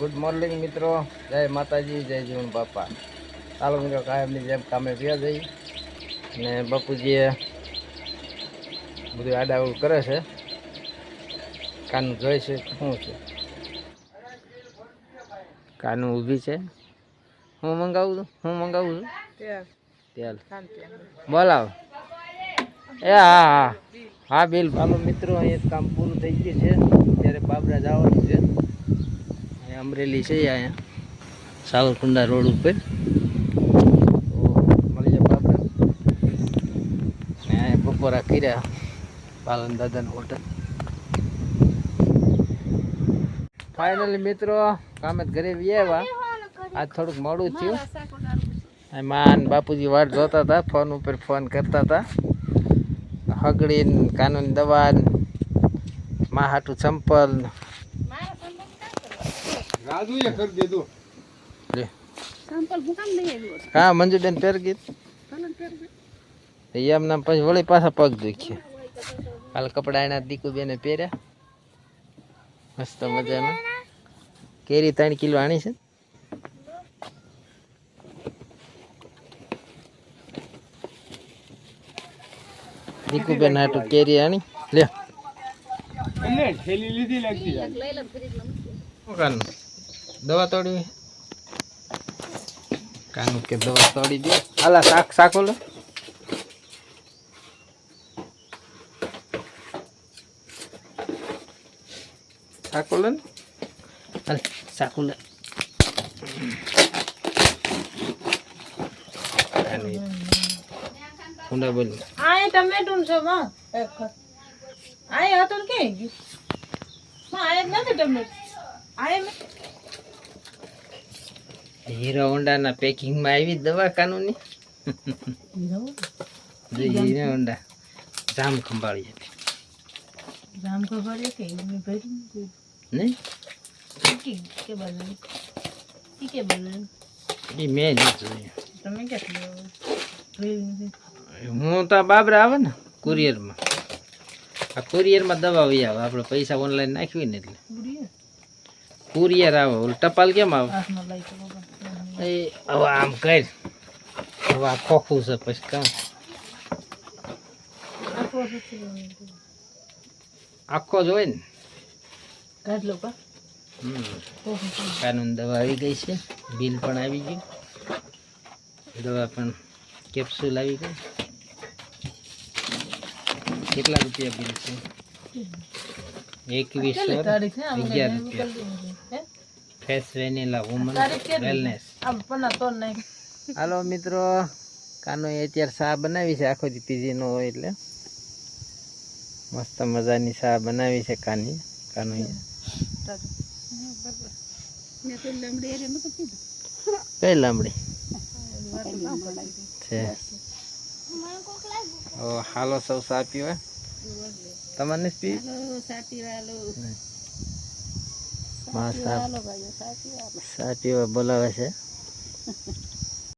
Good morning મિત્રો. જય માતાજી જય જીવન બાપા. ચાલો મિત્રો કાયમની જેમ કામે ગયા જઈ. અને બાપુજીએ બધું આડાવડ કરે છે. કાનું જોઈ છે શું છે? કાનું ઊભી છે. હું મંગાવું છું? હું મંગાવું છું? તેલ. બોલાવ. એ હા હા. હા બિલ. ચાલો મિત્રો અહીંયા કામ પૂરું થઈ ગયું છે. ત્યારે બાબરા જવાનું છે. અમરેલી છે અહીંયા સાવરકુંડા રોડ ઉપર. મળી જાય અહીંયા બપોરા કર્યા, પાલન દાદાની હોટલ ફાઇનલી મિત્રો, કામે ઘરે આવ્યા. આજ થોડુંક મોડું થયું. માન બાપુજી વાટ જોતા હતા, ફોન ઉપર ફોન કરતા હતા. હગડી ને કાનૂન દવા મા હાટું ચંપલ રાજુએ કરી દીધું. લે. હા મંજુબેન ગઈ એમ નામ પછી વળી પાછા પગ દુખી કાલ કપડા એના દીકુબેને પહેર્યા. મસ્ત મજાના. કેરી ત્રણ કિલો આણી છે. દીકુબેન હાટું કેરી આણી. લે એને લીધી લાગતી દવા તોડી. કાનું કે દવા તોડી દે. હાલા શાક શાકો લે શાકો લે ને? હાલ શાકો લે ઊંડા બોલ. આ ટમેટું છે માં આ હતું કે માં આ નથી ટમેટું. આ હીરો હોન્ડાના પેકિંગમાં આવી દવાખાનુંની? દવા હીરો હોન્ડા. જામ ખંભાળી હતી. રામ ખબર કે એમને ભરી નહીં? કે કે બદલ? ઈ કે બદલ? એ મેં નહીં જોયું. તમે કે હું તો બાબરા આવે ને કુરિયરમાં. આ કુરિયરમાં દવા વહી આવે. આપણે પૈસા ઓનલાઈન નાખ્યું ને એટલે. કુરિયર? આવે. ટપાલ કેમ આવે? એ હવે આમ કર હવે આ ખોખું છે પછી કામ. આખો નથી આખો જ હોય ને. કાઢ લો પા કાનૂન દવા આવી ગઈ છે. બિલ પણ આવી ગયું. દવા પણ કેપ્સ્યુલ આવી ગઈ. કેટલા રૂપિયા બિલ છે? એકવીસો અગિયાર રૂપિયા. ફેસ વેનીલા વુમન વેલનેસ આ તો નહીં. હાલો મિત્રો કાનો એ અત્યારે શા બનાવી છે? આખો દી પીજીનો હોય એટલે. મસ્ત મજાની શા બનાવી છે કાની કાનો કઈ લાંબડી? છે. ઓ હાલો સૌ સા પીવા? તમારે નથી પી માં શા પીવા બોલાવે છે.